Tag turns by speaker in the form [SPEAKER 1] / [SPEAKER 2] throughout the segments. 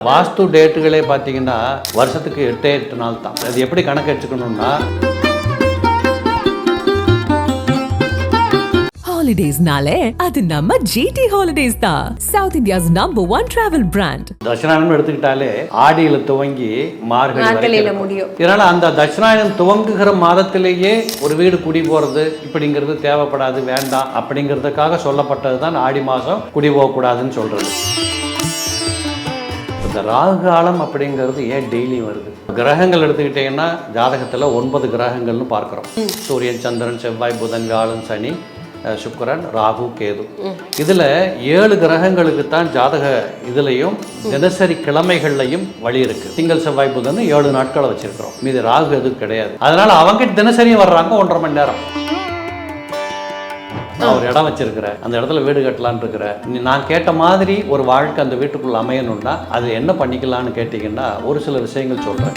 [SPEAKER 1] வாஸ்து டேட்டுகளே பார்த்தீங்கன்னா வருஷத்துக்கு எட்டே எட்டு நாள் தான் அது எப்படி கணக்கு வச்சுக்கணும்னா
[SPEAKER 2] ஹாலிடேஸ்னாலே அது நம்ம ஜிடி ஹாலிடேஸ் தான் south India's number one travel brand
[SPEAKER 1] தட்சிணாயனம் எடுத்துக்கிட்டாலே ஆடியில் துவங்கி
[SPEAKER 3] மார்கழியில. முடியும்.
[SPEAKER 1] இதனால அந்த தட்சிணாயனம் துவங்குகிற மாதத்திலேயே ஒரு வீடு குடி போறது இப்படிங்கிறது தேவைப்படாது வேண்டாம் அப்படிங்கிறதுக்காக சொல்லப்பட்டது தான் ஆடி மாதம் குடி போகக்கூடாதுன்னு சொல்றது இந்த ராகு காலம் அப்படிங்கிறது ஏன் டெய்லி வருது? கிரகங்கள் எடுத்துக்கிட்டிங்கன்னா ஜாதகத்தில் ஒன்பது கிரகங்கள்னு பார்க்குறோம். சூரியன் சந்திரன் செவ்வாய் புதன் வியாழன் சனி சுக்கிரன் ராகு கேது. இதில் ஏழு கிரகங்களுக்கு தான் ஜாதக இதுலேயும் தினசரி கிழமைகள்லையும் வழி இருக்குது திங்கள் செவ்வாய் புதன் ஏழு நாட்களை வச்சிருக்கிறோம். மீது ராகு எதுவும் கிடையாது. அதனால அவங்க தினசரியும் வர்றாங்க ஒன்றரை மணி நேரம். நான் ஒரு இடம் வச்சிருக்கிறேன் அந்த இடத்துல வீடு கட்டலான்னு இருக்கிறேன் நீ- நான் கேட்ட மாதிரி ஒரு வாழ்க்கை அந்த வீட்டுக்குள்ள அமையணும்னா அது என்ன பண்ணிக்கலாம்னு கேட்டிங்கன்னா ஒரு சில விஷயங்கள் சொல்கிறேன்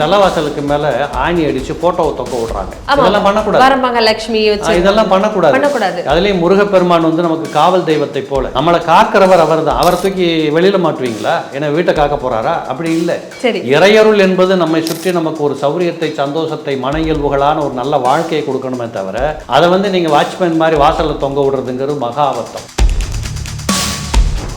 [SPEAKER 1] தலைவாசலுக்கு மேல ஆணி அடிச்சு போட்டோவை தொங்க விடுறாங்க. இதெல்லாம் பண்ணக்கூடாது.
[SPEAKER 3] வரமங்க லட்சுமி
[SPEAKER 1] ஆ,
[SPEAKER 3] வச்சு.
[SPEAKER 1] இதெல்லாம் பண்ணக்கூடாது.
[SPEAKER 3] பண்ணக்கூடாது.
[SPEAKER 1] அதுலயும் முருகப்பெருமான் வந்து நமக்கு காவல் தெய்வத்தை போல. நம்மளை காக்கிறவர் அவர் தான் அவரை தூக்கி வெளியில மாட்டுவீங்களா ஏன்னா வீட்டை காக்க போறாரா? அப்படி இல்லை.
[SPEAKER 3] சரி.
[SPEAKER 1] இறையருள் என்பது நம்மை சுற்றி நமக்கு ஒரு சௌரியத்தை சந்தோஷத்தை மன இயல்புகளான ஒரு நல்ல வாழ்க்கையை கொடுக்கணுமே தவிர அதை வந்து நீங்க வாட்ச்மேன் மாதிரி வாசல்ல தொங்க விடுறதுங்கிறது மகா அபத்தம்.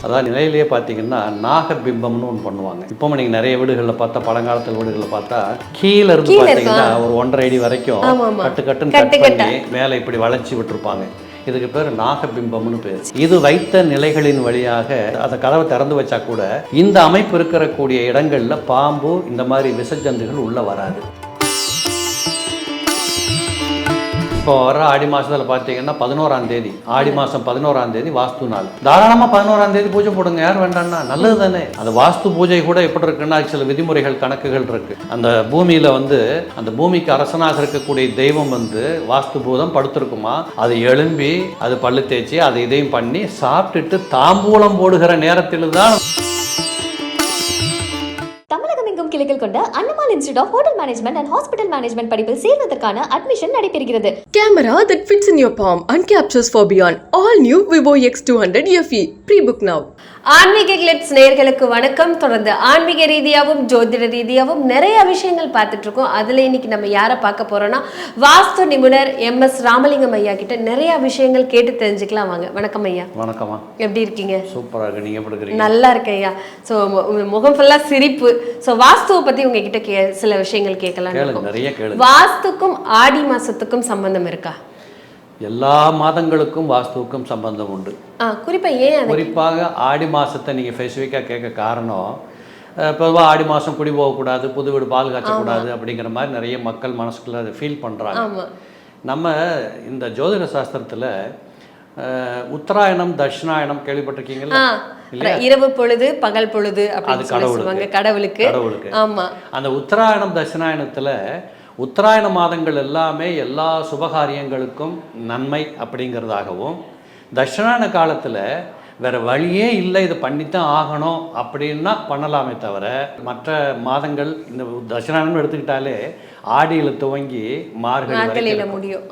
[SPEAKER 1] அதான் நிலையிலேயே பார்த்தீங்கன்னா நாகபிம்பம்னு ஒன்று பண்ணுவாங்க. இப்போ நீங்கள் நிறைய வீடுகளில் பார்த்தா பழங்காலத்தில் வீடுகளில் பார்த்தா கீழே இருந்து பார்த்தீங்கன்னா ஒரு ஒன்றரை அடி வரைக்கும். கட்டு கட்டுன்னு
[SPEAKER 3] கட்டு
[SPEAKER 1] கட். பண்ணி மேலே இப்படி வளைச்சி விட்டுருப்பாங்க. இதுக்கு பேர் நாகபிம்பம்னு பேர். இது வைத்த நிலைகளின் வழியாக அந்த கதவை திறந்து வச்சா கூட இந்த அமைப்பு இருக்கிற கூடிய இடங்கள்ல பாம்பு இந்த மாதிரி விசஜந்துகள் உள்ள வராது. இப்போ வர ஆடி மாதத்தில் பார்த்தீங்கன்னா பதினோராம் தேதி ஆடி மாதம் பதினோராம் தேதி வாஸ்து நாள். தாராளமாக பதினோராம் தேதி பூஜை போடுங்க யார் வேண்டாம்னா? நல்லது தானே. அந்த வாஸ்து பூஜை கூட எப்படி இருக்குன்னா சில விதிமுறைகள் கணக்குகள் இருக்கு. அந்த பூமியில் வந்து அந்த பூமிக்கு அரசனாக இருக்கக்கூடிய தெய்வம் வந்து வாஸ்து பூதம் படுத்திருக்குமா? அது எழும்பி அது பல்லு தேய்ச்சி அதை இதையும் பண்ணி சாப்பிட்டுட்டு தாம்பூலம் போடுகிற நேரத்தில் தான்
[SPEAKER 4] கிளைகள் கொண்ட Annamal institute of hotel management and hospital management படிப்பில் சேர்வதற்கான அட்மிஷன் நடைபெறுகிறது.
[SPEAKER 5] Camera that fits in your palm and captures for beyond. All new Vivo X200 FE. Pre-book now.
[SPEAKER 3] ஆன்மீக கிளிட்ஸ் நேயர்களுக்கு வணக்கம். தொடர்ந்து ஆன்மீக ரீதியாகவும் ஜோதிட ரீதியாகவும் நிறைய விஷயங்கள் பார்த்துட்டு இருக்கோம் அதுல இன்னைக்கு நம்ம யாரை பார்க்க போறோம்னா வாஸ்து நிபுணர் எம் எஸ் ராமலிங்கம் ஐயா கிட்ட நிறைய விஷயங்கள் கேட்டு தெரிஞ்சுக்கலாம் வாங்க. வணக்கம் ஐயா.
[SPEAKER 1] வணக்கமா
[SPEAKER 3] எப்படி இருக்கீங்க?
[SPEAKER 1] சூப்பரா இருக்கு. நீங்க
[SPEAKER 3] நல்லா இருக்கேன் ஐயா. ஸோ முகம் ஃபுல்லா சிரிப்பு. ஸோ வாஸ்துவை பத்தி உங்ககிட்ட கே சில விஷயங்கள் கேட்கலாம்
[SPEAKER 1] நிறைய கேளுங்க.
[SPEAKER 3] வாஸ்துக்கும் ஆடி மாசத்துக்கும் சம்பந்தம் இருக்கா?
[SPEAKER 1] எல்லா மாதங்களுக்கும் வாஸ்துவுக்கும் சம்பந்தம் உண்டு.
[SPEAKER 3] ஆ குறிப்பா ஏன்
[SPEAKER 1] குறிப்பாக ஆடி மாதத்தை நீங்கள் ஸ்பெசிஃபிக்காக கேட்க காரணம் பொதுவாக ஆடி மாதம் குடி போகக்கூடாது புது வீடு பால் காய்ச்சக்கூடாது அப்படிங்கிற மாதிரி நிறைய மக்கள் மனசுக்குள்ள அதை ஃபீல் பண்ணுறாங்க நம்ம இந்த ஜோதிட சாஸ்திரத்தில் உத்தராயணம் தட்சிணாயனம் கேள்விப்பட்டிருக்கீங்களா
[SPEAKER 3] இரவு பொழுது பகல் பொழுது
[SPEAKER 1] அது கடவுளுக்கு.
[SPEAKER 3] கடவுளுக்கு. ஆமா.
[SPEAKER 1] அந்த உத்தராயணம் தட்சிணாயனத்தில் உத்தராயண மாதங்கள் எல்லாமே எல்லா சுபகாரியங்களுக்கும் நன்மை அப்படிங்கிறதாகவும் தட்சிணாயன காலத்தில் வேற வழியே இல்லை இது பண்ணித்தான் ஆகணும் அப்படின்னா பண்ணலாமே தவிர மற்ற மாதங்கள் இந்த தட்சிணாயனம் எடுத்துக்கிட்டாலே ஆடியில் துவங்கி மார்கழி.
[SPEAKER 3] முடியும்.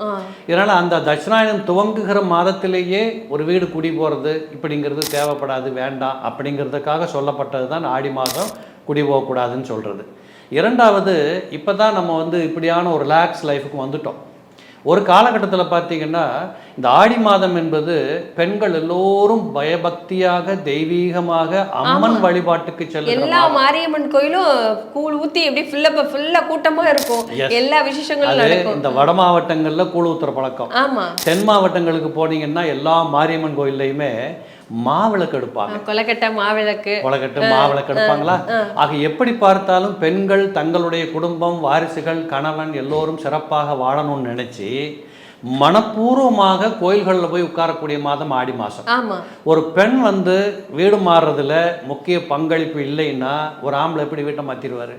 [SPEAKER 1] இதனால் அந்த தட்சிணாயனம் துவங்குகிற மாதத்திலேயே ஒரு வீடு குடி போகிறது இப்படிங்கிறது தேவைப்படாது வேண்டாம் அப்படிங்கிறதுக்காக சொல்லப்பட்டது தான் ஆடி மாதம் குடி போகக்கூடாதுன்னு சொல்கிறது இரண்டாவது இப்போ தான் நம்ம வந்து இப்படியான ஒரு ரிலாக்ஸ் லைஃபுக்கு வந்துட்டோம். ஒரு காலகட்டத்தில் பார்த்தீங்கன்னா இந்த ஆடி மாதம் என்பது பெண்கள் எல்லோரும் பயபக்தியாக தெய்வீகமாக அம்மன் வழிபாட்டுக்கு செல்லுகிற
[SPEAKER 3] எல்லா. மாரியம்மன் கோயிலும் கூழ் ஊத்தி எப்படி ஃபுல்லா ஃபுல்லா கூட்டமா இருக்கும். எல்லா விசேஷங்களும்
[SPEAKER 1] இந்த வட மாவட்டங்களில் கூழ் ஊத்துற பழக்கம்.
[SPEAKER 3] ஆமா.
[SPEAKER 1] தென் மாவட்டங்களுக்கு போனீங்கன்னா எல்லா மாரியம்மன் கோயில்லையுமே மாவிளக்கு எடுப்பாங்க
[SPEAKER 3] கொலக்கட்டை மாவிளக்கு.
[SPEAKER 1] கொலக்கட்டு மாவிளக்கு எடுப்பாங்களா ஆக எப்படி பார்த்தாலும் பெண்கள் தங்களுடைய குடும்பம் வாரிசுகள் கணவன் எல்லோரும் சிறப்பாக வாழணும்னு நினைச்சு மனப்பூர்வமாக கோயில்களில் போய் உட்காரக்கூடிய மாதம் ஆடி மாதம் ஒரு பெண் வந்து வீடு மாறுறதுல முக்கிய பங்களிப்பு இல்லைன்னா ஒரு ஆம்பளை எப்படி வீட்டை மாற்றிடுவார்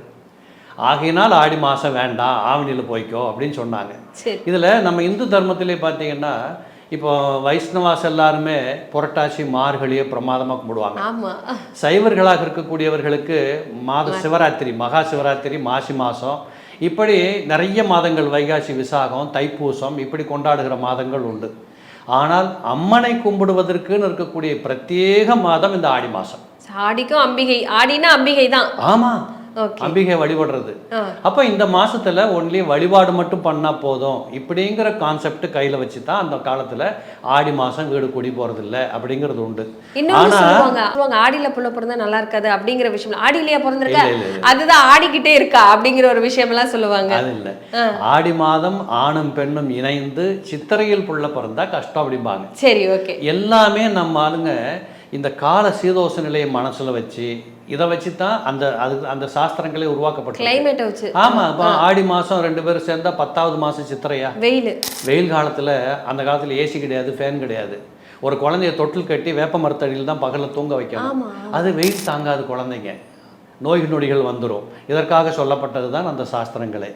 [SPEAKER 1] ஆகையினால் ஆடி மாதம் வேண்டாம் ஆவணியில் போய்க்கோ அப்படின்னு சொன்னாங்க. இதில் நம்ம இந்து தர்மத்திலே பார்த்தீங்கன்னா இப்போ வைஷ்ணவாஸ் எல்லாருமே புரட்டாசி மார்கழியை பிரமாதமாக கும்பிடுவாங்க. சைவர்களாக இருக்கக்கூடியவர்களுக்கு மாத சிவராத்திரி மகா சிவராத்திரி மாசி மாதம் இப்படி நிறைய மாதங்கள் வைகாசி விசாகம் தைப்பூசம் இப்படி கொண்டாடுகிற மாதங்கள் உண்டு. ஆனால் அம்மனை கும்பிடுவதற்குன்னு இருக்கக்கூடிய பிரத்யேக மாதம் இந்த ஆடி மாதம்
[SPEAKER 3] ஆடிக்கும் அம்பிகை. ஆடினா அம்பிகை தான்.
[SPEAKER 1] ஆமா.
[SPEAKER 3] ஓகே
[SPEAKER 1] அம்பிகை வழிபடுறது. அப்ப இந்த மாசத்துல ஒன்லி வழிபாடு மட்டும் பண்ணா போதும். இப்படிங்கிற கான்செப்ட் கையில வச்சு தான் அந்த காலத்துல ஆடி மாசம் வீடு குடி போறது இல்ல அப்படிங்கிறது உண்டு. ஆனா
[SPEAKER 3] ஆடியில புள்ள பிறந்தா நல்லா இருக்காது அப்படிங்கிற விஷயம் ஆடியிலேயே பிறந்திருக்கா அதுதான் ஆடிக்கிட்டே இருக்கா அப்படிங்கிற ஒரு விஷயம் எல்லாம் சொல்லுவாங்க.
[SPEAKER 1] அது இல்ல. ஆடி மாதம் ஆணும் பெண்ணும் இணைந்து சித்திரையில் புள்ள பிறந்தா கஷ்டம் அப்படிம்பாங்க.
[SPEAKER 3] சரி ஓகே.
[SPEAKER 1] எல்லாமே நம்ம ஆளுங்க இந்த கால சீதோஷ நிலையை மனசுல வச்சு இதை வச்சு தான் அந்த அது அந்த சாஸ்திரங்களே உருவாக்கப்பட்டு
[SPEAKER 3] கிளைமேட்டை வச்சு.
[SPEAKER 1] ஆமா இப்போ ஆடி மாசம் ரெண்டு பேரும் சேர்ந்தா பத்தாவது மாசம் சித்திரையா?
[SPEAKER 3] வெயில்.
[SPEAKER 1] வெயில் காலத்துல அந்த காலத்துல ஏசி கிடையாது ஃபேன் கிடையாது. ஒரு குழந்தைய தொட்டில் கட்டி வேப்ப மரத்தடியில் தான் பகல்ல தூங்க வைக்கணும். அது வெயில் தாங்காது குழந்தைங்க. நோய் நொடிகள் வந்துடும் இதற்காக சொல்லப்பட்டது தான் அந்த சாஸ்திரங்களே.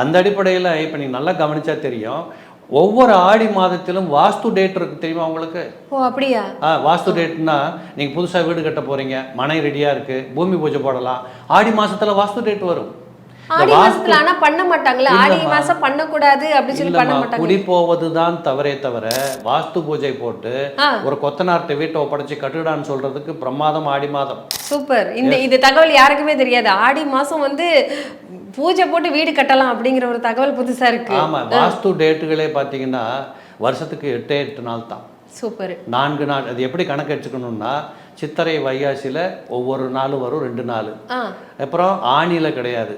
[SPEAKER 1] அந்த அடிப்படையில் இப்போ நீ நல்லா கவனிச்சா தெரியும். ஒவ்வொரு ஆடி மாதத்திலும் வாஸ்து டேட் இருக்கு தெரியுமா உங்களுக்கு?
[SPEAKER 3] ஓ அப்படியா?
[SPEAKER 1] ஆ வாஸ்து டேட்னா நீங்கள் புதுசாக வீடு கட்ட போறீங்க மனை ரெடியாக இருக்கு பூமி பூஜை போடலாம். ஆடி மாசத்துல வாஸ்து டேட் வரும்.
[SPEAKER 3] ஆடி மாசத்துல ஆனா பண்ண மாட்டாங்கல்ல. ஆடி. மாசம் பண்ணக்கூடாது அப்படின்னு சொல்லி பண்ண மாட்டாங்க.
[SPEAKER 1] குடி போவது தான் தவறே தவிர வாஸ்து பூஜை போட்டு. ஒரு கொத்தனார்ட்ட வீட்டை ஒப்படைச்சு கட்டுடான்னு சொல்றதுக்கு பிரமாதம் ஆடி மாதம்.
[SPEAKER 3] சூப்பர். இந்த இந்த தகவல் யாருக்குமே தெரியாது. ஆடி மாசம் வந்து பூஜை போட்டு வீடு கட்டலாம் அப்படிங்கிற ஒரு தகவல் புதுசா இருக்கு.
[SPEAKER 1] ஆமா. வாஸ்து டேட்டுகளே பார்த்தீங்கன்னா வருஷத்துக்கு எட்டே எட்டு நாள் தான்.
[SPEAKER 3] சூப்பர்.
[SPEAKER 1] நான்கு நாள். அது எப்படி கணக்கு வச்சுக்கணும்னா சித்திரை வைகாசியில ஒவ்வொரு நாளும் வரும் ரெண்டு நாள். அப்புறம் ஆணியில கிடையாது.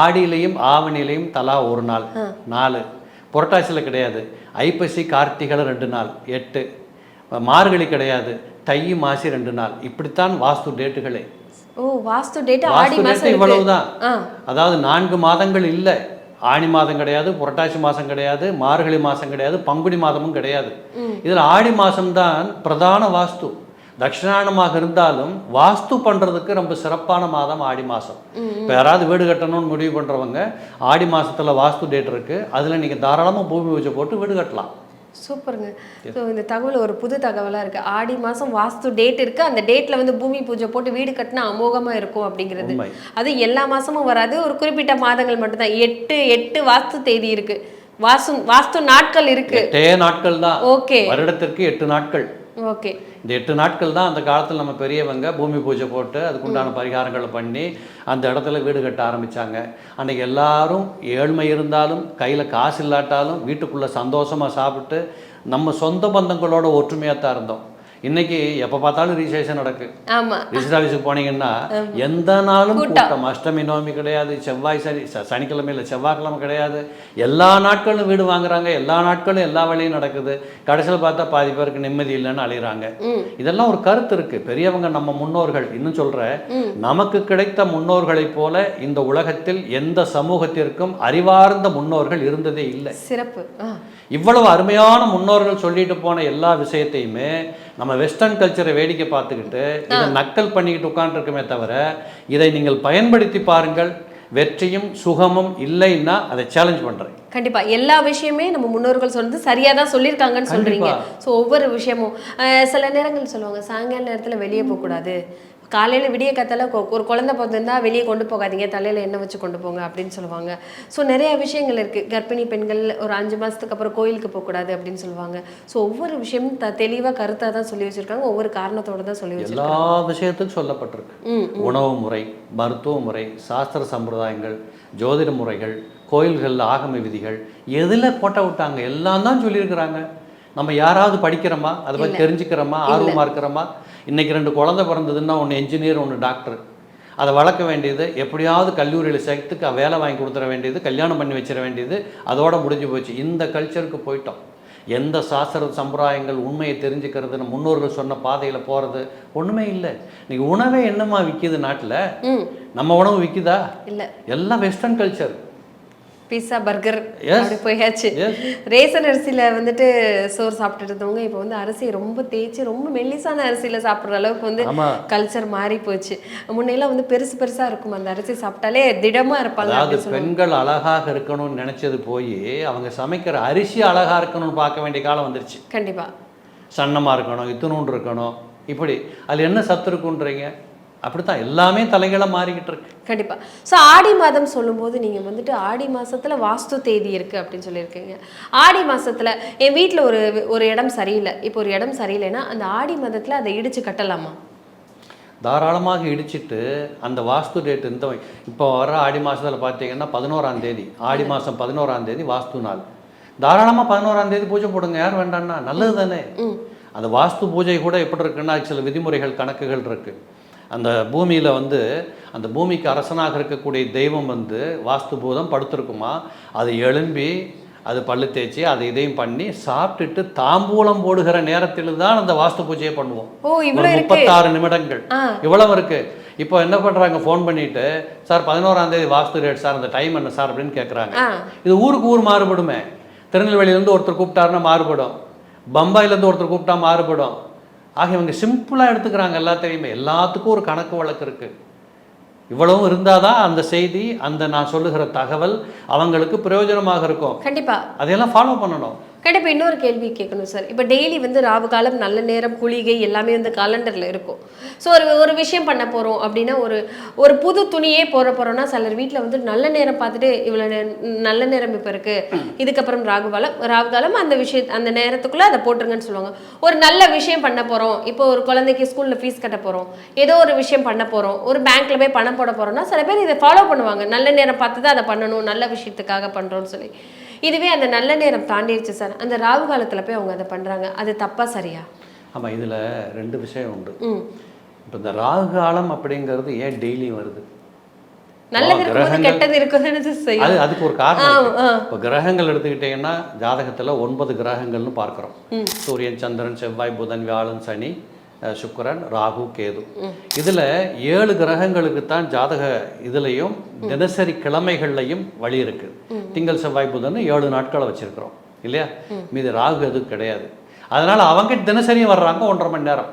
[SPEAKER 1] ஆடியிலையும் ஆவணிலையும் தலா ஒரு நாள் நாலு. புரட்டாசியில் கிடையாது. ஐப்பசி கார்த்திகளை ரெண்டு நாள் எட்டு. மார்கழி கிடையாது. தை மாசி ரெண்டு நாள். இப்படித்தான் வாஸ்து டேட்டுகளே.
[SPEAKER 3] ஓ வாஸ்து டேட் ஆடி மாசம்.
[SPEAKER 1] இவ்வளவுதான். அதாவது நான்கு மாதங்கள் இல்லை. ஆணி மாதம் கிடையாது புரட்டாசி மாதம் கிடையாது மார்கழி மாதம் கிடையாது பங்குனி மாதமும் கிடையாது. இதில் ஆடி மாதம்தான் பிரதான வாஸ்து. தட்சிணாயனமாக இருந்தாலும் வாஸ்து பண்ணுறதுக்கு ரொம்ப சிறப்பான மாதம் ஆடி மாதம் இப்போ யாராவது வீடு கட்டணும்னு முடிவு பண்ணுறவங்க ஆடி மாசத்துல வாஸ்து டேட் இருக்குது அதில் நீங்கள் தாராளமாக பூமி பூஜை போட்டு வீடு கட்டலாம்.
[SPEAKER 3] சூப்பருங்க. ஸோ இந்த தகவல் ஒரு புது தகவலாக இருக்குது ஆடி மாதம் வாஸ்து டேட் இருக்குது அந்த டேட்டில் வந்து பூமி பூஜை போட்டு வீடு கட்டினா அமோகமாக இருக்கும் அப்படிங்கிறது. அது எல்லா மாதமும் வராது. ஒரு குறிப்பிட்ட மாதங்கள் மட்டும்தான். எட்டு எட்டு வாஸ்து தேதி இருக்குது வாஸ்து வாஸ்து நாட்கள் இருக்குது
[SPEAKER 1] எட்டே நாட்கள் தான்.
[SPEAKER 3] ஓகே.
[SPEAKER 1] வருடத்திற்கு எட்டு நாட்கள்.
[SPEAKER 3] ஓகே.
[SPEAKER 1] இந்த எட்டு நாட்கள் தான் அந்த காலத்தில் நம்ம பெரியவங்க பூமி பூஜை போட்டு அதுக்குண்டான பரிகாரங்களை பண்ணி அந்த இடத்துல வீடு கட்ட ஆரம்பிச்சாங்க. அன்னைக்கு எல்லாரும் ஏழ்மை இருந்தாலும் கையில் காசு இல்லாட்டாலும் வீட்டுக்குள்ளே சந்தோஷமாக சாப்பிட்டு நம்ம சொந்த பந்தங்களோட ஒற்றுமையாக தான் இருந்தோம். இன்னைக்கு எப்போ பார்த்தாலும் ரிஜிஸ்ட்ரேஷன் நடக்கு. ரிஜிஸ்டர் ஆஃபீஸுக்கு போனீங்கன்னா எந்த நாளும்
[SPEAKER 3] கூட்டம்.
[SPEAKER 1] அஷ்டமி நவமி கிடையாது செவ்வாய் சனி சனிக்கிழமை இல்லை செவ்வாய்க்கிழமை கிடையாது. எல்லா நாட்களும் வீடு வாங்குறாங்க. எல்லா நாட்களும் எல்லா வேலையும் நடக்குது. கடைசியில் பார்த்தா பாதி பேருக்கு நிம்மதி இல்லைன்னு அழிகிறாங்க இதெல்லாம் ஒரு கருத்து இருக்கு. பெரியவங்க நம்ம முன்னோர்கள் இன்னும் சொல்றேன் நமக்கு கிடைத்த முன்னோர்களைப் போல இந்த உலகத்தில் எந்த சமூகத்திற்கும் அறிவார்ந்த முன்னோர்கள் இருந்ததே இல்லை.
[SPEAKER 3] சிறப்பு.
[SPEAKER 1] இவ்வளவு அருமையான முன்னோர்கள் சொல்லிட்டு போன எல்லா விஷயத்தையுமே நம்ம வெஸ்டர்ன் கல்ச்சரை வேடிக்கை பார்த்துக்கிட்டு இதை நக்கல் பண்ணிக்கிட்டு உட்காந்துருக்கமே தவிர இதை நீங்கள் பயன்படுத்தி பாருங்கள். வெற்றியும் சுகமும் இல்லைன்னா அதை சேலஞ்ச் பண்றேன்.
[SPEAKER 3] கண்டிப்பா. எல்லா விஷயமே நம்ம முன்னோர்கள் சொன்னது சரியா தான் சொல்லியிருக்காங்கன்னு சொல்றீங்க. ஸோ ஒவ்வொரு விஷயமும் சில நேரங்கள் சொல்லுவாங்க சாயங்கால நேரத்துல வெளியே போகக்கூடாது. காலையில விடிய கத்தல ஒரு குழந்தை பிறந்திருந்தா வெளியே கொண்டு போகாதீங்க தலையில எண்ணெய் வச்சு கொண்டு போங்க அப்படின்னு சொல்லுவாங்க. ஸோ நிறைய விஷயங்கள் இருக்கு. கர்ப்பிணி பெண்கள் ஒரு அஞ்சு மாசத்துக்கு அப்புறம் கோயிலுக்கு போகக்கூடாது அப்படின்னு சொல்லுவாங்க. ஸோ ஒவ்வொரு விஷயமும் த தெளிவாக கருத்தாக தான் சொல்லி வச்சிருக்காங்க. ஒவ்வொரு காரணத்தோட தான் சொல்லி வச்சிருக்காங்க.
[SPEAKER 1] எல்லா விஷயத்துக்கும் சொல்லப்பட்டிருக்கு. உணவு முறை மருத்துவ முறை சாஸ்திர சம்பிரதாயங்கள் ஜோதிட முறைகள் கோயில்கள் ஆகம விதிகள் எதில் போட்ட விட்டாங்க? எல்லாம் தான் சொல்லியிருக்கிறாங்க. நம்ம யாராவது படிக்கிறோமா? அதை பற்றி தெரிஞ்சுக்கிறோமா? ஆர்வமாக இருக்கிறோமா? இன்னைக்கு ரெண்டு குழந்தை பிறந்ததுன்னா ஒன்று என்ஜினியர் ஒன்று டாக்டர் அதை வளர்க்க வேண்டியது எப்படியாவது கல்லூரியில் சேர்த்துக்கு வேலை வாங்கி கொடுத்துட வேண்டியது கல்யாணம் பண்ணி வச்சிட வேண்டியது அதோட முடிஞ்சு போச்சு. இந்த கல்ச்சருக்கு போயிட்டோம். எந்த சாஸ்திர சம்பிரதாயங்கள் உண்மையை தெரிஞ்சுக்கிறதுன்னு முன்னோர்கள் சொன்ன பாதையில் போகிறது ஒன்றுமே இல்லை. இன்னைக்கு உணவே என்னமா விற்கிது நாட்டில்? நம்ம உணவு விற்கிதா
[SPEAKER 3] இல்ல.
[SPEAKER 1] எல்லாம் வெஸ்டர்ன் கல்ச்சர்
[SPEAKER 3] பீஸா பர்கர். அப்படி போயாச்சு. ரேசன் அரிசியில வந்துட்டு சோறு சாப்பிட்டுட்டு இருந்தவங்க இப்போ வந்து அரிசி ரொம்ப தேய்ச்சி ரொம்ப மெல்லிசான அரிசியில சாப்பிடுற அளவுக்கு வந்து. கல்ச்சர் மாறி போச்சு முன்னையெல்லாம் வந்து பெருசு பெருசா இருக்கும் அந்த அரிசி சாப்பிட்டாலே திடமா இருப்பாங்க
[SPEAKER 1] அதாவது. பெண்கள் அழகாக இருக்கணும்னு நினைச்சது போய் அவங்க சமைக்கிற அரிசி அழகா இருக்கணும்னு பார்க்க வேண்டிய காலம் வந்துருச்சு
[SPEAKER 3] கண்டிப்பா
[SPEAKER 1] சன்னமாக இருக்கணும் இத்துணூண்டு இருக்கணும் இப்படி அதில் என்ன சத்து இருக்குன்றீங்க அப்படித்தான் எல்லாமே தலைகளை மாறிக்கிட்டு இருக்கு.
[SPEAKER 3] கண்டிப்பா. ஸோ ஆடி மாதம் சொல்லும்போது நீங்க வந்துட்டு ஆடி மாசத்துல வாஸ்து தேதி இருக்கு அப்படின்னு சொல்லியிருக்கீங்க. ஆடி மாசத்துல என் வீட்ல ஒரு ஒரு இடம் சரியில்லை. இப்போ ஒரு இடம் சரியில்லைன்னா அந்த ஆடி மாதத்துல அதை இடிச்சு கட்டலாமா?
[SPEAKER 1] தாராளமாக இடிச்சிட்டு அந்த வாஸ்து டேட் இந்த இப்போ வர ஆடி மாதத்தில் பார்த்தீங்கன்னா பதினோராம் தேதி ஆடி மாதம் பதினோராம் தேதி வாஸ்து நாள். தாராளமாக பதினோராம் தேதி பூஜை போடுங்க யார் வேண்டாம்னா நல்லது தானே அந்த வாஸ்து பூஜை கூட எப்படி இருக்குன்னா சில விதிமுறைகள் கணக்குகள் இருக்கு. அந்த பூமியில் வந்து அந்த பூமிக்கு அரசனாக இருக்கக்கூடிய தெய்வம் வந்து வாஸ்து பூதம் படுத்திருக்குமா? அது எழும்பி அது பல்லு தேய்ச்சி அதை இதையும் பண்ணி சாப்பிட்டுட்டு தாம்பூலம் போடுகிற நேரத்தில் தான் அந்த வாஸ்து பூஜையை பண்ணுவோம். முப்பத்தாறு நிமிடங்கள். இவ்வளவு இருக்கு. இப்போ என்ன பண்றாங்க? ஃபோன் பண்ணிட்டு சார் பதினோராம் தேதி வாஸ்து ரேட் சார் அந்த டைம் என்ன சார்? அப்படின்னு கேட்குறாங்க இது ஊருக்கு ஊர் மாறுபடுமே. திருநெல்வேலியிலேருந்து ஒருத்தர் கூப்பிட்டாருன்னா மாறுபடும். பம்பாயிலேருந்து ஒருத்தர் கூப்பிட்டா மாறுபடும். ஆக இவங்க சிம்பிளாக எடுத்துக்கிறாங்க எல்லாத்தையுமே. எல்லாத்துக்கும் ஒரு கணக்கு வழக்கு இருக்கு. இவ்வளவும் இருந்தால் தான் அந்த செய்தி அந்த நான் சொல்லுகிற தகவல் அவங்களுக்கு பிரயோஜனமாக இருக்கும்.
[SPEAKER 3] கண்டிப்பா.
[SPEAKER 1] அதையெல்லாம் ஃபாலோ பண்ணணும்.
[SPEAKER 3] கண்டிப்பாக இன்னொரு கேள்வி கேட்கணும் சார் இப்போ டெய்லி வந்து ராவு காலம் நல்ல நேரம் குளிகை எல்லாமே வந்து காலண்டரில் இருக்கும். ஸோ ஒரு ஒரு விஷயம் பண்ண போகிறோம் அப்படின்னா ஒரு ஒரு புது துணியே போட போகிறோன்னா சிலர் வீட்டில் வந்து நல்ல நேரம் பார்த்துட்டு இவ்வளோ நல்ல நேரம் இப்போ இருக்குது இதுக்கப்புறம் ராகு காலம் ராகு காலம் அந்த விஷய அந்த நேரத்துக்குள்ளே அதை போட்டுருங்கன்னு சொல்லுவாங்க. ஒரு நல்ல விஷயம் பண்ண போகிறோம் இப்போ ஒரு குழந்தைக்கு ஸ்கூலில் ஃபீஸ் கட்ட போகிறோம் ஏதோ ஒரு விஷயம் பண்ண போகிறோம் ஒரு பேங்க்கில் போய் பணம் போட போகிறோன்னா சில பேர் இதை ஃபாலோ பண்ணுவாங்க. நல்ல நேரம் பார்த்து தான் அதை பண்ணணும் நல்ல விஷயத்துக்காக பண்ணுறோன்னு சொல்லி. இதுவே அந்த நல்ல நேரம் தாண்டிடுச்சு சார். அந்த ராகு காலத்துல போய் அவங்க அதை பண்றாங்க. அது தப்பா சரியா?
[SPEAKER 1] ஆமாம் இதில் ரெண்டு விஷயம் உண்டு. இப்போ இந்த ராகு காலம் அப்படிங்கிறது ஏன் டெய்லி வருது?
[SPEAKER 3] நல்லது
[SPEAKER 1] அது அதுக்கு ஒரு காரணம். இப்போ கிரகங்கள் எடுத்துக்கிட்டீங்கன்னா ஜாதகத்துல ஒன்பது கிரகங்கள்னு பார்க்குறோம். சூரியன் சந்திரன் செவ்வாய் புதன் வியாழன் சனி. சுக்கிரன் ராகு கேது. இதுல ஏழு கிரகங்களுக்கு தான் ஜாதக இதுலயும் தினசரி கிழமைகள்லையும் வழி இருக்கு. திங்கள் செவ்வாய் புதன் ஏழு நாட்களை வச்சிருக்கிறோம். இல்லையா? மீது ராகு எதுவும் கிடையாது. அதனால அவங்க தினசரியும் வர்றாங்க ஒன்றரை மணி நேரம்.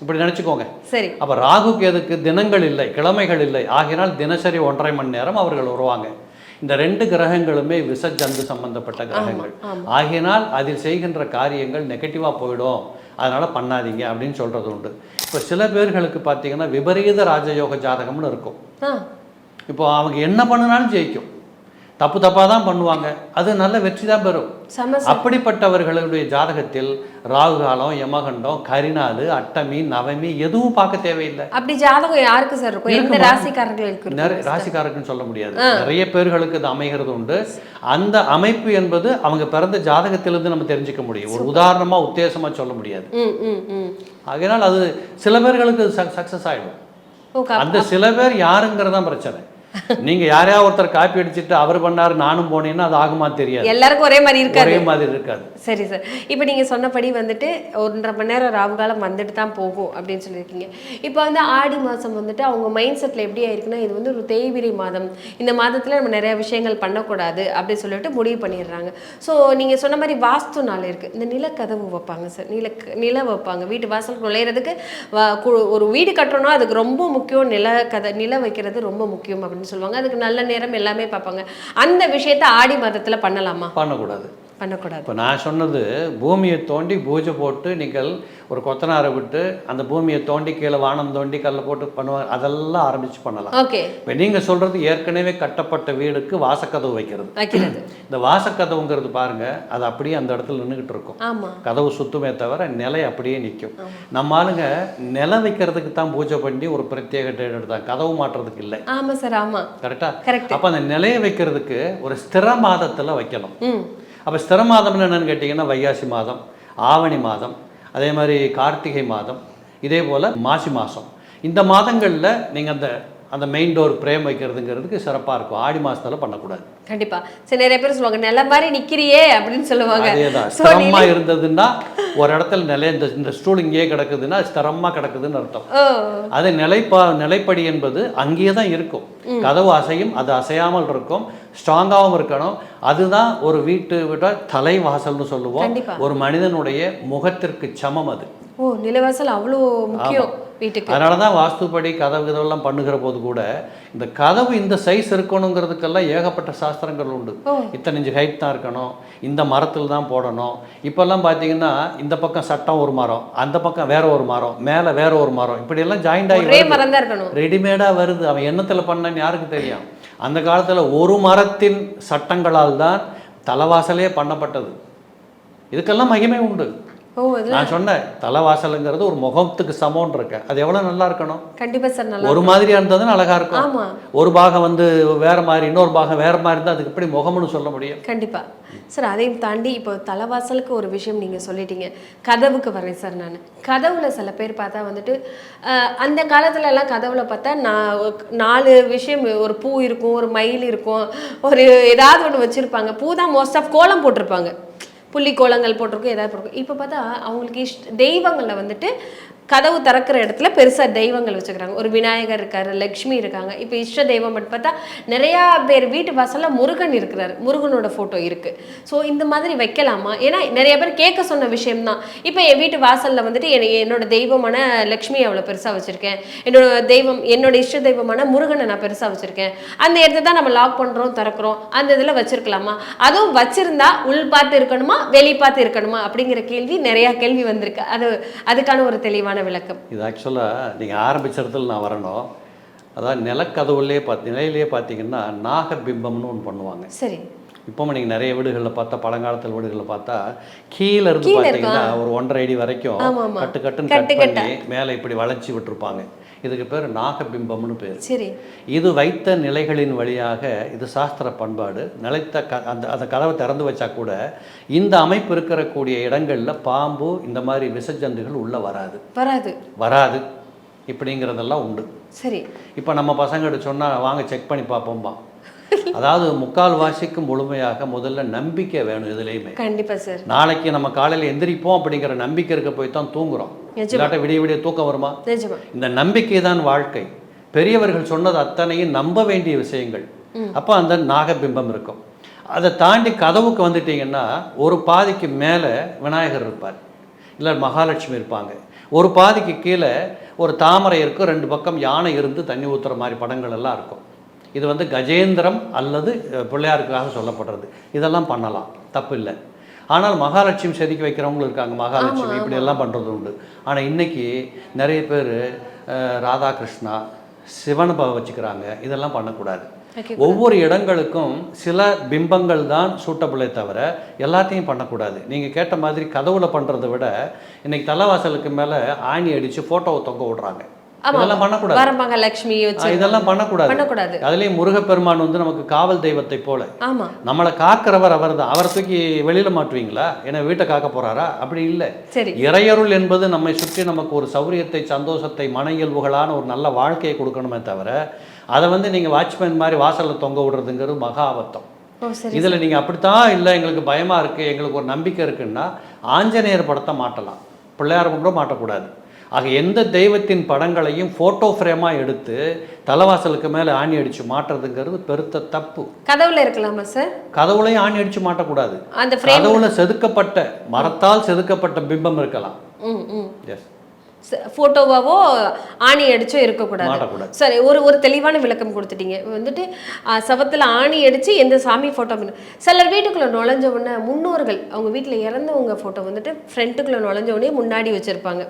[SPEAKER 1] இப்படி நினைச்சுக்கோங்க.
[SPEAKER 3] சரி.
[SPEAKER 1] அப்ப ராகு கேதுக்கு தினங்கள் இல்லை கிழமைகள் இல்லை. ஆகினால் தினசரி ஒன்றரை மணி நேரம் அவர்கள் வருவாங்க. இந்த ரெண்டு கிரகங்களுமே விசஜந்து சம்பந்தப்பட்ட கிரகங்கள். ஆகினால் அதில் செய்கின்ற காரியங்கள் நெகட்டிவா போயிடும். அதனால பண்ணாதீங்க அப்படின்னு சொல்றது உண்டு. இப்போ சில பேர்களுக்கு பார்த்தீங்கன்னா விபரீத ராஜயோக ஜாதகம்னு இருக்கும். இப்போ அவங்க என்ன பண்ணினாலும் ஜெயிக்கும். தப்பு தப்பாக தான் பண்ணுவாங்க. அது நல்ல வெற்றி தான் பெறும். அப்படிப்பட்டவர்களுடைய ஜாதகத்தில் ராகு காலம் யமகண்டம் கரிநாள் அட்டமி நவமி எதுவும் பார்க்க தேவையில்லை.
[SPEAKER 3] அப்படி ஜாதகம் யாருக்கு சார் இருக்கும்? எந்த? ராசிக்காரர்களுக்கு
[SPEAKER 1] ராசிக்காரக்குன்னு சொல்ல முடியாது. நிறைய பேர்களுக்கு இது அமைகிறது உண்டு. அந்த அமைப்பு என்பது அவங்க பிறந்த ஜாதகத்திலிருந்து நம்ம தெரிஞ்சுக்க முடியும். ஒரு உதாரணமா உத்தேசமா சொல்ல முடியாது. ஆகையினால் அது சில பேர்களுக்கு சக்சஸ் ஆயிடும். அந்த சில பேர் யாருங்கிறது தான் பிரச்சனை. நீங்க யாரையா ஒருத்தர் காப்பி அடிச்சிட்டு அவர் பண்ணாரு நானும் போனேன்னா அது ஆகுமா தெரியாது.
[SPEAKER 3] எல்லாருக்கும் ஒரே மாதிரி இருக்காது.
[SPEAKER 1] ஒரே மாதிரி இருக்காது.
[SPEAKER 3] சரி சார். இப்போ நீங்கள் சொன்னபடி வந்துட்டு ஒன்றரை மணி நேரம் ராகு காலம் வந்துட்டு தான் போகும் அப்படின்னு சொல்லியிருக்கீங்க. இப்போ வந்து ஆடி மாதம் வந்துட்டு அவங்க மைண்ட் செட்டில் எப்படி ஆயிருக்குன்னா இது வந்து ஒரு தேய்பிரை மாதம். இந்த மாதத்தில் நம்ம நிறைய விஷயங்கள் பண்ணக்கூடாது அப்படின்னு சொல்லிட்டு முடிவு பண்ணிடுறாங்க. ஸோ நீங்கள் சொன்ன மாதிரி வாஸ்து நாள் இருக்குது இந்த நிலக்கதவு வைப்பாங்க சார். நில நில வைப்பாங்க. வீட்டு வாசல் நுழையிறதுக்கு ஒரு வீடு கட்டுறோம்னா அதுக்கு ரொம்ப முக்கியம் நில கதை நில வைக்கிறது ரொம்ப முக்கியம் அப்படின்னு அப்படின்னு சொல்லுவாங்க. அதுக்கு நல்ல நேரம் எல்லாமே பார்ப்பாங்க. அந்த விஷயத்த ஆடி மாதத்தில் பண்ணலாமா?
[SPEAKER 1] பண்ணக்கூடாது.
[SPEAKER 3] பண்ணக்கூடாது.
[SPEAKER 1] இப்போ நான் சொன்னது பூமியை தோண்டி பூஜை போட்டு நீங்கள் ஒரு கொத்தனாரை விட்டு அந்த பூமியை தோண்டி கீழே வானம் தோண்டி கல்லை போட்டு பண்ணுவாங்க அதெல்லாம் ஆரம்பிச்சு பண்ணலாம்.
[SPEAKER 3] ஓகே.
[SPEAKER 1] இப்போ நீங்கள் சொல்றது ஏற்கனவே கட்டப்பட்ட வீடுக்கு வாசக்கதவு வைக்கிறது. இந்த வாசக்கதவுங்கிறது பாருங்க அது அப்படியே அந்த இடத்துல நின்றுக்கிட்டு இருக்கும். கதவு சுத்துமே தவிர நிலை அப்படியே நிற்கும் நம்ம ஆளுங்க நிலை வைக்கிறதுக்கு தான் பூஜை பண்ணி ஒரு பிரத்யேக டேட் எடுத்தாங்க கதவு மாட்டுறதுக்கு இல்லை.
[SPEAKER 3] ஆமா சார் ஆமா.
[SPEAKER 1] கரெக்டா?
[SPEAKER 3] கரெக்ட்.
[SPEAKER 1] அப்போ அந்த நிலையை வைக்கிறதுக்கு ஒரு ஸ்திர மாதத்துல வைக்கணும். அப்போ ஸ்திர மாதம்னு என்னன்னு கேட்டிங்கன்னா வைகாசி மாதம் ஆவணி மாதம் அதே மாதிரி கார்த்திகை மாதம் இதே போல் மாசி மாதம் இந்த மாதங்களில் நீங்கள் அந்த அந்த மெயின் டோர் பிரேம் வைக்கிறதுங்கிறதுக்கு சிறப்பாக இருக்கும். ஆடி மாதத்தில் பண்ணக்கூடாது.
[SPEAKER 3] கண்டிப்பா. சரி நிறைய பேர் சொல்லுவாங்க நில மாதிரி நிக்கிறியே அப்படின்னு சொல்லுவாங்க.
[SPEAKER 1] அதேதான்.
[SPEAKER 3] So,
[SPEAKER 1] ஸ்திரமா
[SPEAKER 3] நில-
[SPEAKER 1] இருந்ததுன்னா ஒரு இடத்துல நிலை இந்த இந்த ஸ்டூல் இங்கேயே கிடக்குதுன்னா ஸ்திரமா கிடக்குதுன்னு அர்த்தம். அது நிலைப்பா நிலைப்படி என்பது அங்கேயே தான் இருக்கும் கதவு அசையும் அது அசையாமல் இருக்கும். ஸ்ட்ராங்காகவும் இருக்கணும். அதுதான் ஒரு வீட்டு விட தலைவாசல்னு சொல்லுவோம். ஒரு மனிதனுடைய முகத்திற்கு சமம் அது.
[SPEAKER 3] ஓ நிலவாசல் அவ்வளோ முக்கியம் வீட்டுக்கு.
[SPEAKER 1] அதனால தான் வாஸ்துப்படி கதவு இதெல்லாம் பண்ணுகிற போது கூட இந்த கதவு இந்த சைஸ் இருக்கணுங்கிறதுக்கெல்லாம் ஏகப்பட்ட சாஸ்திரங்கள் உண்டு. இத்தனை இன்ச்சு ஹைட் தான் இருக்கணும். இந்த மரத்தில் தான் போடணும். இப்போல்லாம் பார்த்தீங்கன்னா இந்த பக்கம் சட்டம் ஒரு மரம் அந்த பக்கம் வேற ஒரு மரம் மேலே வேற ஒரு மரம். இப்படியெல்லாம் ஜாயிண்ட் ஆகி ரெடிமேடாக வருது. அவன் எண்ணத்தில் பண்ணன்னு யாருக்கு தெரியும்? அந்த காலத்தில் ஒரு மரத்தின் சட்டங்களால் தான் தலைவாசலே பண்ணப்பட்டது. இதுக்கெல்லாம் மகிமை உண்டு. நான் சொன்னேன் தலைவாசலுங்கிறது ஒரு முகத்துக்கு சமம்னு இருக்கேன் அது எவ்வளவு நல்லா இருக்கணும்?
[SPEAKER 3] கண்டிப்பா சார் நல்லா
[SPEAKER 1] ஒரு மாதிரியா இருந்ததுன்னு அழகா இருக்கும்.
[SPEAKER 3] ஆமா.
[SPEAKER 1] ஒரு பாகம் வந்து வேற மாதிரி இன்னொரு பாகம் வேற மாதிரி இருந்தா அதுக்கு எப்படி முகம்னு சொல்ல முடியும்?
[SPEAKER 3] கண்டிப்பா. சார் அதையும் தாண்டி இப்போ தலைவாசலுக்கு ஒரு விஷயம் நீங்க சொல்லிட்டீங்க. கதவுக்கு வரேன் சார் நான். கதவுல சில பேர் பார்த்தா வந்துட்டு அந்த காலத்துல எல்லாம் கதவுல பார்த்தா நான் நாலு விஷயம் ஒரு பூ இருக்கும் ஒரு மயில் இருக்கும் ஒரு ஏதாவது ஒன்று வச்சிருப்பாங்க. பூ தான் மோஸ்ட் ஆஃப் கோலம் போட்டிருப்பாங்க. புள்ளி கோலங்கள் போட்டிருக்கும் ஏதாவது போட்டிருக்கும். இப்போ பார்த்தா அவங்களுக்கு இஷ்ட தெய்வங்களில் வந்துட்டு கதவு திறக்கிற இடத்துல பெருசாக தெய்வங்கள் வச்சுக்கிறாங்க. ஒரு விநாயகர் இருக்காரு லக்ஷ்மி இருக்காங்க. இப்போ இஷ்ட தெய்வம் மட்டும் பார்த்தா நிறையா பேர் வீட்டு வாசலில் முருகன் இருக்கிறாரு. முருகனோட ஃபோட்டோ இருக்குது ஸோ இந்த மாதிரி வைக்கலாமா? ஏன்னா நிறைய பேர் கேட்க சொன்ன விஷயம்தான். இப்போ என் வீட்டு வாசலில் வந்துட்டு என- என்னோட தெய்வமான லக்ஷ்மி அவ்வளோ பெருசாக வச்சுருக்கேன். என்னோட தெய்வம் என்னோட இஷ்ட தெய்வமான முருகனை நான் பெருசாக வச்சுருக்கேன். அந்த இடத்த தான் நம்ம லாக் பண்ணுறோம் திறக்கிறோம். அந்த இதில் வச்சுருக்கலாமா? அதுவும் வச்சுருந்தா உள் பார்த்து இருக்கணுமா வெளி பார்த்து இருக்கணுமா? அப்படிங்கிற கேள்வி நிறையா கேள்வி வந்திருக்கு. அது அதுக்கான ஒரு தெளிவான விளக்கம்.
[SPEAKER 1] இது ஆக்சுவலாக நீங்கள் ஆரம்பிச்ச இடத்துல நான் வரணும். அதாவது நிலக்கதவுலே பார்த்து நிலையிலேயே பார்த்தீங்கன்னா நாகபிம்பம்னு ஒன்று பண்ணுவாங்க.
[SPEAKER 3] சரி.
[SPEAKER 1] இப்போ நீங்கள் நிறைய வீடுகளில் பார்த்தா பழங்காலத்தில் வீடுகளில் பார்த்தா கீழே இருந்து பார்த்தீங்கன்னா ஒரு ஒன்றரை அடி வரைக்கும். கட்டு கட்டுன்னு
[SPEAKER 3] கட்டு
[SPEAKER 1] கட் பண்ணி மேலே இப்படி வளைச்சி விட்டுருப்பாங்க. இதுக்கு பேர் நாகபிம்பம்னு பேர்.
[SPEAKER 3] சரி.
[SPEAKER 1] இது வைத்த நிலைகளின் வழியாக இது சாஸ்திர பண்பாடு. நிலைத்த க அந்த அந்த கதவை திறந்து வச்சா கூட இந்த அமைப்பு இருக்கக்கூடிய இடங்களில் பாம்பு இந்த மாதிரி விசஜந்துகள் உள்ளே வராது.
[SPEAKER 3] வராது.
[SPEAKER 1] வராது. இப்படிங்கிறதெல்லாம் உண்டு.
[SPEAKER 3] சரி.
[SPEAKER 1] இப்போ நம்ம பசங்கள்ட்ட சொன்னால் வாங்க செக் பண்ணி பார்ப்போம்பா. அதாவது முக்கால் வாசிக்கு முழுமையாக முதல்ல நம்பிக்கை வேணும் எதுலேயுமே.
[SPEAKER 3] கண்டிப்பா சார்.
[SPEAKER 1] நாளைக்கு நம்ம காலையில் எந்திரிப்போம் அப்படிங்கிற நம்பிக்கை இருக்க போய் தான் தூங்குறோம். இல்லாட்ட விடிய விடிய தூக்கம் வருமா? இந்த நம்பிக்கை தான் வாழ்க்கை. பெரியவர்கள் சொன்னது அத்தனையும் நம்ப வேண்டிய விஷயங்கள். அப்போ அந்த நாகபிம்பம் இருக்கும். அதை தாண்டி கதவுக்கு வந்துட்டீங்கன்னா ஒரு பாதிக்கு மேலே விநாயகர் இருப்பார். இல்லை மகாலட்சுமி இருப்பாங்க. ஒரு பாதிக்கு கீழே ஒரு தாமரை இருக்கும் ரெண்டு பக்கம் யானை இருந்து தண்ணி ஊற்றுற மாதிரி படங்கள் எல்லாம் இருக்கும். இது வந்து கஜேந்திரம் அல்லது பிள்ளையாருக்காக சொல்லப்படுறது. இதெல்லாம் பண்ணலாம். தப்பு இல்லை. ஆனால் மகாலட்சுமி செதுக்கி வைக்கிறவங்களும் இருக்காங்க. மகாலட்சுமி இப்படி எல்லாம் பண்ணுறது உண்டு. ஆனால் இன்னைக்கு நிறைய பேர் ராதாகிருஷ்ணா சிவனை வச்சுக்கிறாங்க. இதெல்லாம் பண்ணக்கூடாது. ஒவ்வொரு இடங்களுக்கும் சில பிம்பங்கள் தான் சூட்டபிளே தவிர எல்லாத்தையும் பண்ணக்கூடாது. நீங்கள் கேட்ட மாதிரி கதவுல பண்ணுறதை விட இன்னைக்கு தலைவாசலுக்கு மேலே ஆணி அடித்து ஃபோட்டோவை தொங்க விடுறாங்க. இதெல்லாம் பண்ணக்கூடாது. ஆ,
[SPEAKER 3] வச்சு
[SPEAKER 1] இதெல்லாம் பண்ணக்கூடாது.
[SPEAKER 3] பண்ணக்கூடாது.
[SPEAKER 1] அதுலேயும் முருகப்பெருமான் வந்து நமக்கு காவல் தெய்வத்தை போல.
[SPEAKER 3] ஆமா.
[SPEAKER 1] நம்மளை காக்கிறவர் அவர் தான் அவரை தூக்கி வெளியில மாட்டுவீங்களா? ஏன்னா வீட்டை காக்க போறாரா? அப்படி இல்லை.
[SPEAKER 3] சரி.
[SPEAKER 1] இறையருள் என்பது நம்மை சுற்றி நமக்கு ஒரு சௌரியத்தை சந்தோஷத்தை மன இயல்புகளான ஒரு நல்ல வாழ்க்கையை கொடுக்கணுமே தவிர அதை வந்து நீங்க வாட்ச்மேன் மாதிரி வாசல்ல தொங்க விடுறதுங்கிறது மகா
[SPEAKER 3] சரி
[SPEAKER 1] இதுல நீங்க அப்படித்தான் இல்லை எங்களுக்கு பயமா இருக்கு எங்களுக்கு ஒரு நம்பிக்கை இருக்குன்னா ஆஞ்சநேயர் படத்தை மாட்டலாம். பிள்ளையார் கூட மாட்டக்கூடாது. ஆக எந்த தெய்வத்தின் படங்களையும் ஃபோட்டோ ஃப்ரேமாக எடுத்து தலைவாசலுக்கு மேலே ஆணி அடித்து மாட்டுறதுங்கிறது பெருத்த தப்பு.
[SPEAKER 3] கதவுல இருக்கலாமா சார்
[SPEAKER 1] கதவுலையும் ஆணி அடித்து மாட்டக்கூடாது.
[SPEAKER 3] அந்த
[SPEAKER 1] கதவுல செதுக்கப்பட்ட மரத்தால் செதுக்கப்பட்ட பிம்பம் இருக்கலாம். எஸ்
[SPEAKER 3] ஃபோட்டோவாவோ ஆணி அடிச்சோ இருக்கக்கூடாது. சரி ஒரு ஒரு தெளிவான விளக்கம் கொடுத்துட்டீங்க. வந்துட்டு சவத்துல ஆணி அடிச்சு எந்த சாமி ஃபோட்டோ சிலர் வீட்டுக்குள்ள நுழைஞ்ச உடனே முன்னோர்கள் அவங்க வீட்டில் இறந்தவங்க ஃபோட்டோ வந்துட்டு ஃப்ரண்ட்டுக்குள்ள நுழைஞ்ச உடனே முன்னாடி வச்சிருப்பாங்க.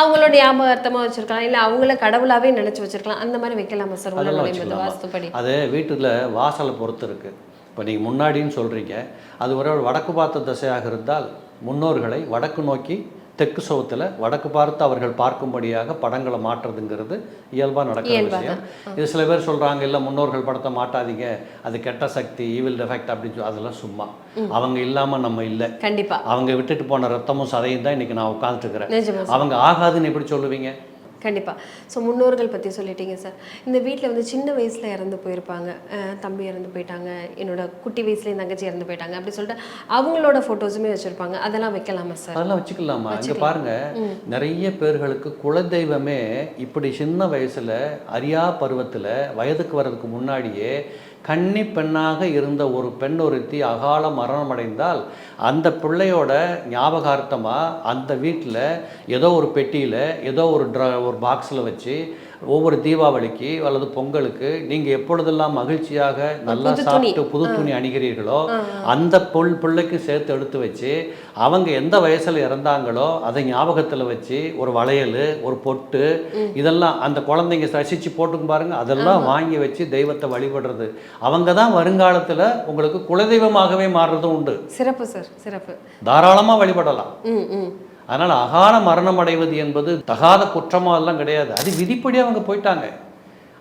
[SPEAKER 3] அவங்களோட ஞாபகார்த்தமாக வச்சிருக்கலாம் இல்லை அவங்கள கடவுளாவே நினைச்சு வச்சிருக்கலாம். அந்த மாதிரி வைக்கலாமா சார்? உள்ள
[SPEAKER 1] வச்சுக்கலாமா.
[SPEAKER 3] வாஸ்துப்படி.
[SPEAKER 1] அது வீட்டில் வாசலை பொறுத்து இருக்கு. இப்போ நீங்கள் முன்னாடின்னு சொல்கிறீங்க அது ஒரு வடக்கு பார்த்த திசையாக இருந்தால் முன்னோர்களை வடக்கு நோக்கி தெற்கு சுவத்தில் வடக்கு பார்த்து அவர்கள் பார்க்கும்படியாக படங்களை மாற்றுறதுங்கிறது இயல்பாக நடக்கிற விஷயம். இது சில பேர் சொல்கிறாங்க இல்லை முன்னோர்கள் படத்தை மாட்டாதீங்க. அது கெட்ட சக்தி ஈவில் எஃபெக்ட் அப்படின்னு சொல்லி அதெல்லாம் சும்மா. அவங்க இல்லாமல் நம்ம இல்லை.
[SPEAKER 3] கண்டிப்பா.
[SPEAKER 1] அவங்க விட்டுட்டு போன ரத்தமும் சதையும் தான் இன்றைக்கி நான் உட்காந்துட்டு இருக்கிறேன். அவங்க ஆகாதுன்னு எப்படி சொல்லுவீங்க?
[SPEAKER 3] கண்டிப்பா. ஸோ முன்னோர்கள் பற்றி சொல்லிட்டீங்க சார் இந்த வீட்டில் வந்து சின்ன வயசுல இறந்து போயிருப்பாங்க. தம்பி இறந்து போயிட்டாங்க. என்னோட குட்டி வயசுல தங்கச்சி இறந்து போயிட்டாங்க. அப்படி சொல்லிட்டு அவங்களோட ஃபோட்டோஸுமே வச்சிருப்பாங்க. அதெல்லாம் வைக்கலாமா சார்
[SPEAKER 1] அதெல்லாம் வச்சுக்கலாமா? இங்க பாருங்க. நிறைய பேர்களுக்கு குலதெய்வமே இப்படி சின்ன வயசுல அறியா பருவத்துல வயதுக்கு வர்றதுக்கு முன்னாடியே கன்னி பெண்ணாக இருந்த ஒரு பெண் ஒருத்தி அகால மரணமடைந்தால் அந்த பிள்ளையோட ஞாபகார்த்தமாக அந்த வீட்டில் ஏதோ ஒரு பெட்டியில் ஏதோ ஒரு ட்ர ஒரு பாக்ஸில் வச்சு ஒவ்வொரு தீபாவளிக்கு அல்லது பொங்கலுக்கு நீங்க எப்பொழுதெல்லாம் மகிழ்ச்சியாக நல்லா. சாப்பிட்டு புது துணி அணிகிறீர்களோ அந்த பொல் பிள்ளைக்கு சேர்த்து எடுத்து வச்சு அவங்க எந்த வயசுல இறந்தாங்களோ அதை ஞாபகத்துல வச்சு ஒரு வளையல் ஒரு பொட்டு இதெல்லாம் அந்த குழந்தைங்க ரசிச்சு போட்டுக்கும் பாருங்க அதெல்லாம் வாங்கி வச்சு தெய்வத்தை வழிபடுறது. அவங்க தான் வருங்காலத்துல உங்களுக்கு குலதெய்வமாகவே மாறுறதும் உண்டு.
[SPEAKER 3] சிறப்பு சார் சிறப்பு.
[SPEAKER 1] தாராளமா வழிபடலாம். அதனால் அகால மரணம் அடைவது என்பது தகாத குற்றமாலாம் கிடையாது. அது விதிப்படி அவங்க போயிட்டாங்க.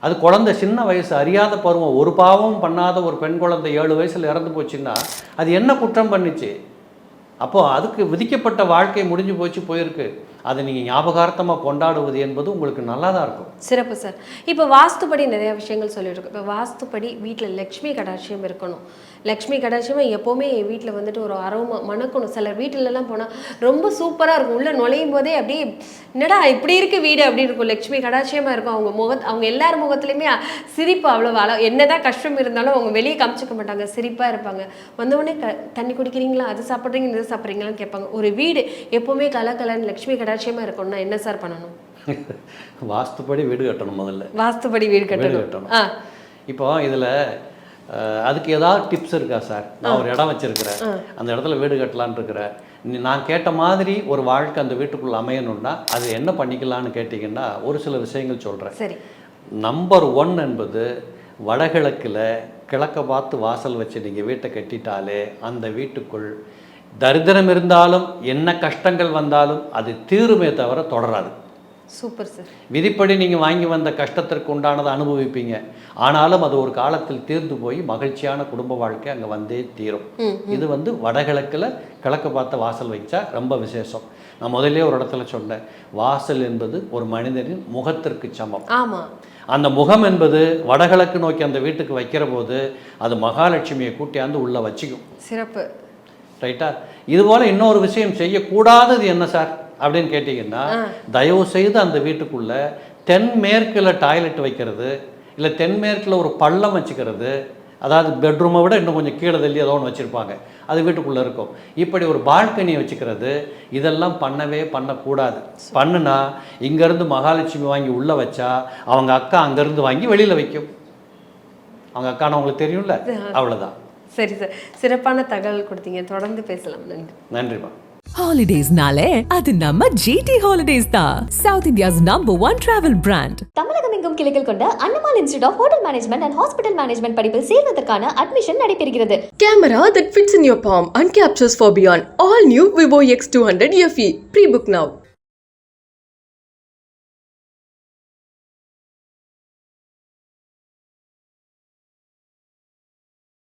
[SPEAKER 1] அது குழந்தை சின்ன வயசு அறியாத பருவம் ஒரு பாவமும் பண்ணாத ஒரு பெண் குழந்தை ஏழு வயசில் இறந்து போச்சுன்னா அது என்ன குற்றம் பண்ணுச்சு? அப்போது அதுக்கு விதிக்கப்பட்ட வாழ்க்கை முடிஞ்சு போச்சு போயிருக்கு. அதை நீங்கள் ஞாபகார்த்தமாக கொண்டாடுவது என்பது உங்களுக்கு நல்லா தான் இருக்கும்.
[SPEAKER 3] சிறப்பு சார். இப்போ வாஸ்துப்படி நிறைய விஷயங்கள் சொல்லியிருக்கோம். இப்போ வாஸ்துப்படி வீட்டில் லக்ஷ்மி கடாட்சியம் இருக்கணும். லக்ஷ்மி கடாட்சியமாக எப்போவுமே வீட்டில் வந்துட்டு ஒரு அரோமா மணக்கணும் சிலர் வீட்டிலலாம் போனால் ரொம்ப சூப்பராக இருக்கும். உள்ளே நுழையும் போதே அப்படியே என்னடா இப்படி இருக்கு வீடு? அப்படி இருக்கும். லக்ஷ்மி கடாட்சியமாக இருக்கும். அவங்க முக அவங்க எல்லார் முகத்துலையுமே சிரிப்பு அவ்வளோ அள என்னதான் கஷ்டம் இருந்தாலும் அவங்க வெளியே காமிச்சிக்க மாட்டாங்க. சிரிப்பாக இருப்பாங்க. வந்தவுடனே க தண்ணி குடிக்கிறீங்களா? அது சாப்பிட்றீங்க இது சாப்பிட்றீங்களான்னு கேட்பாங்க. ஒரு வீடு எப்போவுமே கலக்கலன்னு லக்ஷ்மி கடாட்சியமாக இருக்கணும்னா என்ன சார் பண்ணணும்?
[SPEAKER 1] வாஸ்துப்படி வீடு கட்டணும் முதல்ல.
[SPEAKER 3] வாஸ்துபடி வீடு கட்டணும்.
[SPEAKER 1] கட்டணும். இப்போ இதில் அதுக்கு ஏதாவது டிப்ஸ் இருக்கா சார் நான் ஒரு இடம் வச்சிருக்கிறேன். அந்த இடத்துல வீடு கட்டலான்னு இருக்கிறேன். நீ- நான் கேட்ட மாதிரி ஒரு வாழ்க்கை அந்த வீட்டுக்குள்ள அமையணும்னா அது என்ன பண்ணிக்கலாம்னு கேட்டிங்கன்னா ஒரு சில விஷயங்கள் சொல்கிறேன் நம்பர் ஒன் என்பது வடகிழக்கில் கிழக்க பார்த்து வாசல் வச்சு நீங்கள் வீட்டை கட்டிட்டாலே அந்த வீட்டுக்குள் தரித்திரம் இருந்தாலும் என்ன கஷ்டங்கள் வந்தாலும் அது தீருமே தவிர தொடராது.
[SPEAKER 3] சூப்பர் சார்
[SPEAKER 1] விதிப்படி நீங்கள் வாங்கி வந்த கஷ்டத்திற்கு உண்டானதை அனுபவிப்பீங்க. ஆனாலும் அது ஒரு காலத்தில் தீர்ந்து போய் மகிழ்ச்சியான குடும்ப வாழ்க்கை அங்கே வந்தே தீரும். இது வந்து வடகிழக்கில் கிழக்கு பார்த்த வாசல் வச்சா ரொம்ப விசேஷம். நான் முதல்ல ஒரு இடத்துல சொன்னேன். வாசல் என்பது ஒரு மனிதனின் முகத்திற்கு சமம்.
[SPEAKER 3] ஆமா.
[SPEAKER 1] அந்த முகம் என்பது வடகிழக்கு நோக்கி அந்த வீட்டுக்கு வைக்கிற போது அது மகாலட்சுமியை கூட்டியாந்து உள்ளே வச்சுக்கும்.
[SPEAKER 3] சிறப்பு.
[SPEAKER 1] ரைட்டா இது போல இன்னொரு விஷயம் செய்யக்கூடாதது என்ன சார் அப்படின்னு கேட்டிங்கன்னா தயவு செய்து அந்த வீட்டுக்குள்ள தென்மேற்கில் டாய்லெட் வைக்கிறது இல்லை தென்மேற்கில் ஒரு பள்ளம் வச்சுக்கிறது அதாவது பெட்ரூமை விட இன்னும் கொஞ்சம் கீழே தள்ளி ஏதோ ஒன்று வச்சுருப்பாங்க. அது வீட்டுக்குள்ளே இருக்கும். இப்படி ஒரு பால்கனி வச்சுக்கிறது இதெல்லாம் பண்ணவே பண்ணக்கூடாது. பண்ணுனா இங்கேருந்து மகாலட்சுமி வாங்கி உள்ளே வச்சா அவங்க அக்கா அங்கேருந்து வாங்கி வெளியில் வைக்கும். அவங்க அக்கான உங்களுக்கு தெரியும்ல? அவ்வளோதான்
[SPEAKER 3] சரி சார். சிறப்பான தகவல் கொடுத்தீங்க. தொடர்ந்து பேசலாம். நன்றி.
[SPEAKER 1] நன்றிம்மா.
[SPEAKER 2] ஹாலிடேஸ்னாலே அது நம்ம ஜிடி ஹாலிடேஸ் தான் south India's number one travel brand
[SPEAKER 4] Tamilagam எங்கும் கிளைகள் கொண்ட Annamal institute of hotel management and hospital management படிப்பில் சேர்வதற்கான அட்மிஷன் நடைபெறுகிறது
[SPEAKER 5] Camera that fits in your palm and captures for beyond. All new Vivo X200 FE. Pre-book now.